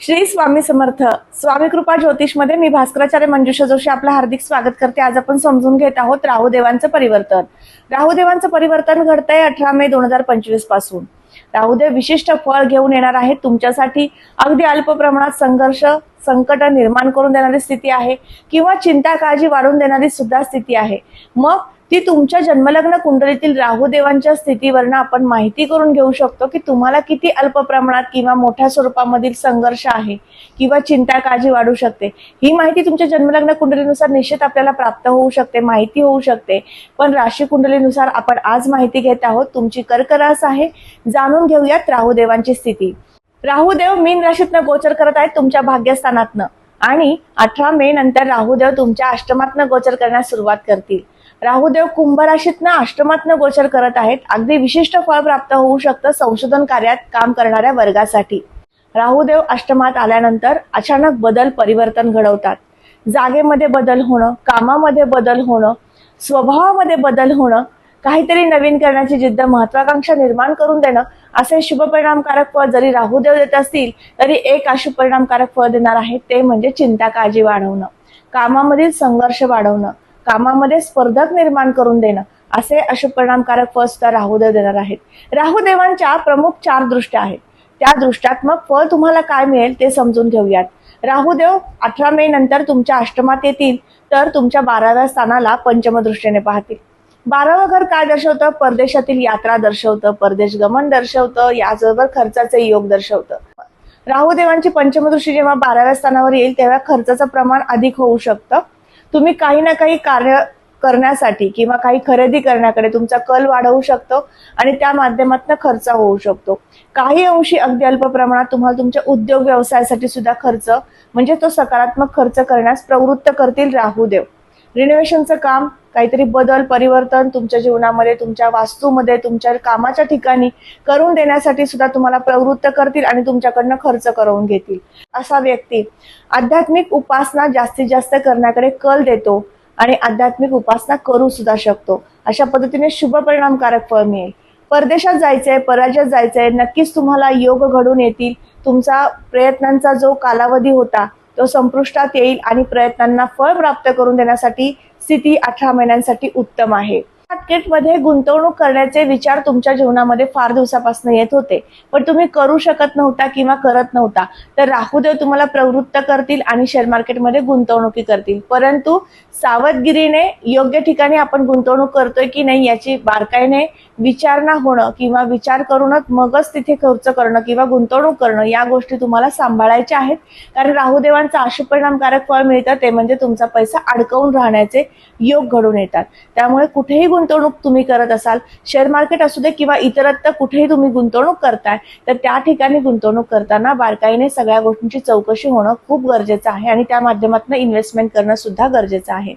श्री स्वामी समर्थ. स्वामी कृपा ज्योतिषमध्ये मी भास्कराचार्य मंजुषा जोशी आपलं हार्दिक स्वागत करते. आज आपण समजून घेत आहोत राहुदेवांचं परिवर्तन. राहुदेवांचं परिवर्तन घडतंय अठरा मे दोन हजार पंचवीसपासून. राहुदेव विशिष्ट फळ घेऊन येणार आहेत. तुमच्यासाठी अगदी अल्प प्रमाणात संघर्ष संकट निर्माण करून देणारी स्थिती आहे किंवा चिंता काळजी वाढून देणारी सुद्धा स्थिती आहे. मग ती तुमच्या जन्मलग्न कुंडलीतील राहुदेवांच्या स्थितीवरनं आपण माहिती करून घेऊ शकतो की तुम्हाला किती अल्प प्रमाणात किंवा मोठ्या स्वरूपामधील संघर्ष आहे किंवा चिंता काळजी वाढू शकते. ही माहिती तुमच्या जन्मलग्न कुंडलीनुसार निश्चित आपल्याला प्राप्त होऊ शकते माहिती होऊ शकते. पण राशी कुंडलीनुसार आपण आज माहिती घेत आहोत तुमची कर्करास आहे. जाणून घेऊयात राहुदेवांची स्थिती. राहुदेव मीन राशीतनं गोचर करत आहेत तुमच्या भाग्यस्थानातनं. आणि अठरा मे नंतर राहुदेव तुमच्या अष्टमातनं गोचर करण्यास सुरुवात करतील. राहुदेव कुंभ राशीतनं अष्टमातनं गोचर करत आहेत. अगदी विशिष्ट फळ प्राप्त होऊ शकतं संशोधन कार्यात काम करणाऱ्या वर्गासाठी. राहुदेव अष्टमात आल्यानंतर अचानक बदल परिवर्तन घडवतात. जागेमध्ये बदल होणं कामामध्ये बदल होणं स्वभावामध्ये बदल होणं काहीतरी नवीन करण्याची जिद्द महत्वाकांक्षा निर्माण करून देणं असे शुभ परिणामकारक फळ जरी राहुदेव देत असतील तरी एक अशुभ परिणामकारक फळ देणार आहे ते म्हणजे चिंता काळजी वाढवणं. कामामधील संघर्ष वाढवणं कामामध्ये स्पर्धक निर्माण करून देणं असे अशुभ परिणामकारक फळ सुद्धा राहुदेव देणार आहेत. राहुदेवांच्या प्रमुख चार दृष्ट्या आहेत. त्या दृष्ट्यात्मक फळ तुम्हाला काय मिळेल ते समजून घेऊयात. राहुदेव अठरा मे नंतर तुमच्या अष्टमात येतील तर तुमच्या बाराव्या स्थानाला पंचमदृष्टीने पाहतील. बारावं घर काय दर्शवतं? परदेशातील यात्रा दर्शवतं परदेश गमन दर्शवतं याचबरोबर खर्चाचे योग दर्शवतं. राहुदेवांची पंचमदृष्टी जेव्हा बाराव्या स्थानावर येईल तेव्हा खर्चाचं प्रमाण अधिक होऊ शकतं. तुम्ही काही ना काही कार्य करण्यासाठी किंवा काही खरेदी करण्याकडे तुमचा कल वाढवू शकतो आणि त्या माध्यमातून खर्च होऊ शकतो. काही अंशी अगदी अल्प प्रमाणात तुम्हाला तुमच्या उद्योग व्यवसायासाठी सुद्धा खर्च म्हणजे तो सकारात्मक खर्च करण्यास प्रवृत्त करतील राहुदेव. रिनोव्हेशनचं काम काहीतरी बदल परिवर्तन तुमच्या जीवनामध्ये तुमच्या वास्तूमध्ये तुमच्या कामाच्या ठिकाणी करून देण्यासाठी सुद्धा तुम्हाला प्रवृत्त करतील आणि तुमच्याकडनं खर्च करून घेतील. असा व्यक्ती आध्यात्मिक उपासना जास्तीत जास्त करण्याकडे कल देतो आणि आध्यात्मिक उपासना करू सुद्धा शकतो. अशा पद्धतीने शुभ परिणामकारक फळ मिळेल. परदेशात जायचंय परराज्यात जायचंय नक्कीच तुम्हाला योग घडून येतील. तुमचा प्रयत्नांचा जो कालावधी होता तो संपुष्टात येईल आणि प्रयत्नांना फळ प्राप्त करून देण्यासाठी स्थिती अठरा महिन्यांसाठी उत्तम आहे. मार्केटमध्ये गुंतवणूक करण्याचे विचार तुमच्या जीवनामध्ये फार दिवसापासून येत होते. पण तुम्ही करू शकत नव्हता किंवा करत नव्हता. तर राहुदेव तुम्हाला प्रवृत्त करतील आणि शेअर मार्केटमध्ये गुंतवणुकी करतील. परंतु सावधगिरीने योग्य ठिकाणी आपण गुंतवणूक करतोय की नाही याची बारकाईने विचारणा होणं किंवा विचार करूनच मगच तिथे खर्च करणं किंवा गुंतवणूक करणं या गोष्टी तुम्हाला सांभाळायच्या आहेत. कारण राहुदेवांचा अशुपरिणामकारक फळ मिळतं ते म्हणजे तुमचा पैसा अडकवून राहण्याचे योग घडून येतात. त्यामुळे कुठेही गुंतवणूक गुंतवणूक तुम्ही करत असाल शेअर मार्केट असू दे किंवा इतरत्र कुठेही तुम्ही गुंतवणूक करताय तर त्या ठिकाणी गुंतवणूक करताना बारकाईने सगळ्या गोष्टींची चौकशी होणं खूप गरजेचं आहे आणि त्या माध्यमातून इन्व्हेस्टमेंट करणं सुद्धा गरजेचं आहे.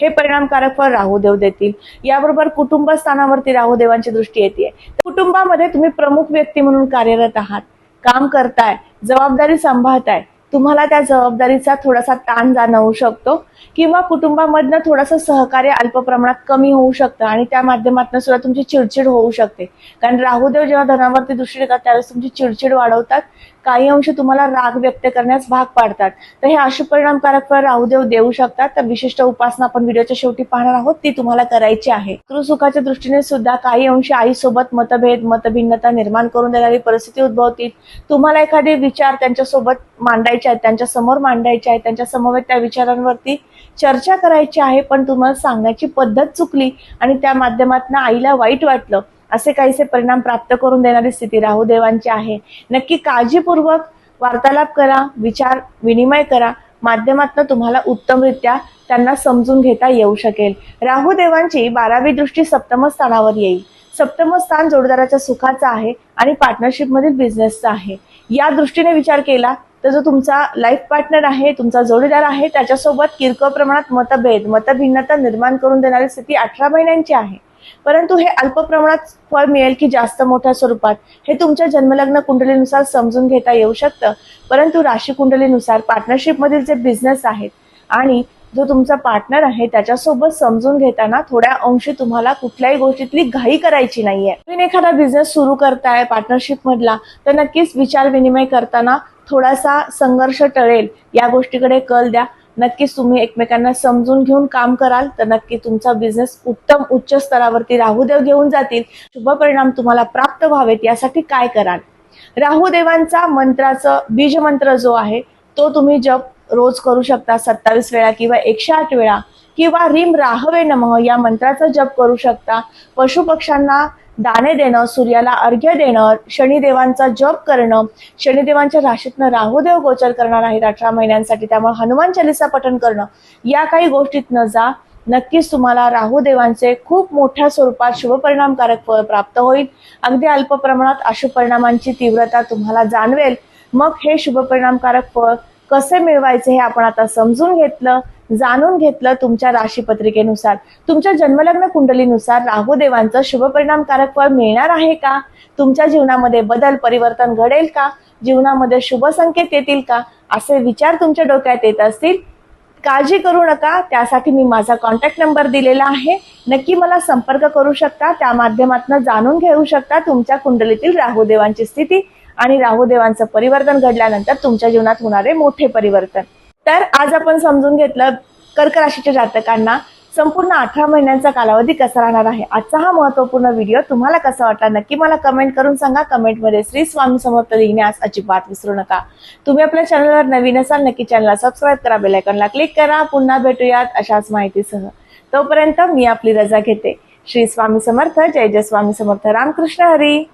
हे परिणामकारक फळ राहुदेव देतील. याबरोबर कुटुंब स्थानावरती राहुदेवांची दृष्टी येते. कुटुंबामध्ये तुम्ही प्रमुख व्यक्ती म्हणून कार्यरत आहात काम करताय जबाबदारी सांभाळताय तुम्हाला त्या जबाबदारीचा थोडासा ताण जाणवू शकतो किंवा कुटुंबामधनं थोडंसं सहकार्य अल्प प्रमाणात कमी होऊ शकतं आणि त्या माध्यमातून सुद्धा तुमची चिडचिड होऊ शकते. कारण राहुदेव जेव्हा धनावरती दृष्टी देतात त्यावेळेस तुमची चिडचिड वाढवतात. काही अंश तुम्हाला राग व्यक्त करण्यास भाग पाडतात. तर हे अशुभ परिणामकारक फळ राहुदेव देऊ शकतात. तर विशिष्ट उपासना आपण व्हिडिओच्या शेवटी पाहणार आहोत ती तुम्हाला करायची आहे. सुखाच्या दृष्टीने सुद्धा काही अंशी आईसोबत मतभेद मतभिन्नता निर्माण करून देणारी परिस्थिती उद्भवतील. तुम्हाला एखादे विचार त्यांच्यासोबत मांडायचे आहेत त्यांच्यासमोर मांडायचे आहेत त्यांच्या समवेत त्या विचारांवरती चर्चा करायची आहे पण तुम्हाला सांगण्याची पद्धत चुकली आणि त्या माध्यमातून आईला वाईट वाटलं असे काहीसे परिणाम प्राप्त करून देणारी स्थिती राहुदेवांची आहे. नक्की काळजीपूर्वक वार्तालाप करा विचार विनिमय करा. माध्यमातून तुम्हाला उत्तमरित्या त्यांना समजून घेता येऊ शकेल. राहुदेवांची बारावी दृष्टी सप्तम स्थानावर येईल. सप्तम स्थान जोडदाराच्या सुखाचं आहे आणि पार्टनरशिप मधील बिझनेसचं आहे. या दृष्टीने विचार केला तर जो तुमचा लाईफ पार्टनर आहे तुमचा जोडीदार आहे त्याच्यासोबत किरकोळ प्रमाणात मतभेद मतभिन्नता निर्माण करून देणारी स्थिती अठरा महिन्यांची आहे. परंतु हे अल्प प्रमाणात फळ मिळेल की जास्त मोठ्या स्वरूपात हे तुमच्या जन्मलग्न कुंडलीनुसार समजून घेता येऊ शकतं. परंतु राशी कुंडलीनुसार पार्टनरशिपमधील जे बिझनेस आहेत आणि जो तुमचा पार्टनर आहे त्याच्यासोबत समजून घेताना थोड्या अंशी तुम्हाला कुठल्याही गोष्टीतली घाई करायची नाहीये. तुम्ही एखादा बिझनेस सुरू करताय पार्टनरशिप मधला तर नक्कीच विचार विनिमय करताना थोडासा संघर्ष टळेल. या गोष्टीकडे कल द्या. नक्कीच तुम्ही एकमेकांना समजून घेऊन काम कराल तर नक्की तुमचा बिझनेस उत्तम उच्च स्तरावरती राहुदेव घेऊन जातील. शुभ परिणाम तुम्हाला प्राप्त व्हावेत यासाठी काय कराल? राहुदेवांचा मंत्राचं बीज मंत्र जो आहे तो तुम्ही जप रोज करू शकता सत्तावीस वेळा किंवा एकशे आठ वेळा. किंवा रिम राहवे नमः या मंत्राचा जप करू शकता. पशुपक्ष्यांना दाणे देणं सूर्याला अर्घ्य देणं शनिदेवांचा जप करणं शनिदेवांच्या राशीतनं राहुदेव गोचर करणार आहेत अठरा महिन्यांसाठी त्यामुळे हनुमान चालिसा पठण करणं या काही गोष्टीत न जा. नक्कीच तुम्हाला राहुदेवांचे खूप मोठ्या स्वरूपात शुभपरिणामकारक फळ प्राप्त होईल. अगदी अल्प प्रमाणात अशुभ परिणामांची तीव्रता तुम्हाला जाणवेल. मग हे शुभपरिणामकारक फळ कसे मिळवायचे हे आपण आता समजून घेतलं जाणून घेतलं तुमच्या राशीपत्रिकेनुसार. तुमच्या जन्मलग्न कुंडलीनुसार राहुदेवांचं शुभपरिणामकारक फळ मिळणार आहे का? तुमच्या जीवनामध्ये बदल परिवर्तन घडेल का? जीवनामध्ये शुभ संकेत येतील का? असे विचार तुमच्या डोक्यात येत असतील. काळजी करू नका त्यासाठी मी माझा कॉन्टॅक्ट नंबर दिलेला आहे. नक्की मला संपर्क करू शकता त्या माध्यमातून जाणून घेऊ शकता तुमच्या कुंडलीतील राहुदेवांची स्थिती. आणि राहुदेवांचं परिवर्तन घडल्यानंतर तुमच्या जीवनात होणारे मोठे परिवर्तन. तर आज आपण समजून घेतलं कर्क राशीच्या जातकांना संपूर्ण अठरा महिन्यांचा कालावधी कसा राहणार आहे? आजचा हा महत्त्वपूर्ण व्हिडिओ तुम्हाला कसा वाटला? नक्की मला कमेंट करून सांगा. कमेंटमध्ये श्री स्वामी समर्थ लिहिण्यास अजिबात विसरू नका. तुम्ही आपल्या चॅनलवर नवीन असाल नक्की चॅनलला सबस्क्राईब करा बेलायकॉनला क्लिक करा. पुन्हा भेटूयात अशाच माहितीसह. तोपर्यंत मी आपली रजा घेते. श्री स्वामी समर्थ. जय जय स्वामी समर्थ. रामकृष्ण हरी.